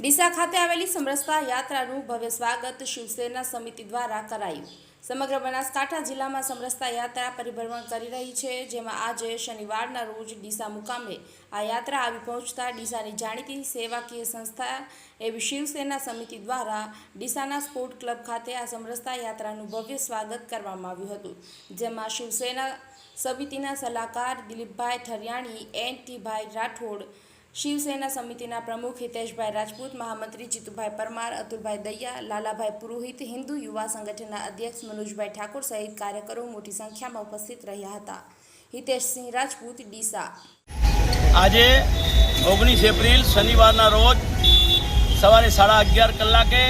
ડીસા ખાતે આવેલી સમરસતા યાત્રાનું ભવ્ય સ્વાગત શિવસેના સમિતિ દ્વારા કરાયું. સમગ્ર બનાસકાંઠા જિલ્લામાં સમરસતા યાત્રા પરિભ્રમણ કરી રહી છે, જેમાં આજે શનિવારના રોજ ડીસા મુકામે આ યાત્રા આવી પહોંચતા ડીસાની જાણીતી સેવાકીય સંસ્થા એવી શિવસેના સમિતિ દ્વારા ડીસાના સ્પોર્ટ ક્લબ ખાતે આ સમરસતા યાત્રાનું ભવ્ય સ્વાગત કરવામાં આવ્યું હતું. જેમાં શિવસેના સમિતિના સલાહકાર દિલીપભાઈ ઠરિયાણી, એન ટીભાઈ રાઠોડ શિવસેના સમિતિના પ્રમુખ હિતેશભાઈ રાજપૂત, મહામંત્રી જીતુભાઈ પરમાર, અતુલભાઈ દૈયા, લાલાભાઈ પુરોહિત, હિન્દુ યુવા સંગઠનના અધ્યક્ષ મનોજભાઈ ઠાકોર સહિત કાર્યકરો મોટી સંખ્યામાં ઉપસ્થિત રહ્યા હતા. હિતેશસિંહ રાજપૂત, ડીસા. આજે ઓગણીસ એપ્રિલ શનિવારના રોજ સવારે સાડા અગિયાર કલાકે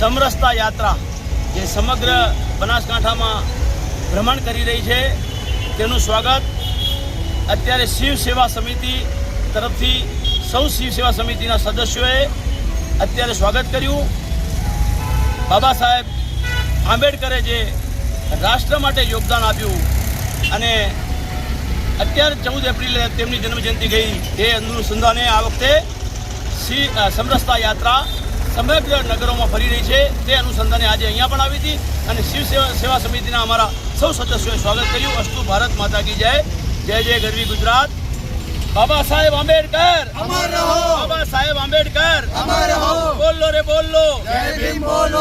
સમરસતા યાત્રા જે સમગ્ર બનાસકાંઠામાં ભ્રમણ કરી રહી છે, તેનું સ્વાગત અત્યારે શિવ સેવા સમિતિ તરફથી સૌ શિવ સેવા સમિતિના સદસ્યોએ અત્યારે સ્વાગત કર્યું. બાબા સાહેબ આંબેડકરે જે રાષ્ટ્ર માટે યોગદાન આપ્યું અને અત્યારે ચૌદ એપ્રિલે તેમની જન્મજયંતિ ગઈ એ અનુસંધાને આ વખતે સમરસતા યાત્રા સમગ્ર નગરોમાં ફરી રહી છે. તે અનુસંધાને આજે અહીંયા પણ આવી હતી અને શિવ સેવા સેવા સમિતિના અમારા સૌ સદસ્યોએ સ્વાગત કર્યું. અસ્તુ ભારત માતા કી જય. જય જય ગરવી ગુજરાત. બાબા સાહેબ આંબેડકર. અમર રહો. બાબા સાહેબ આંબેડકર. અમર રહો. બોલો રે બોલો. જય ભીમ બોલો.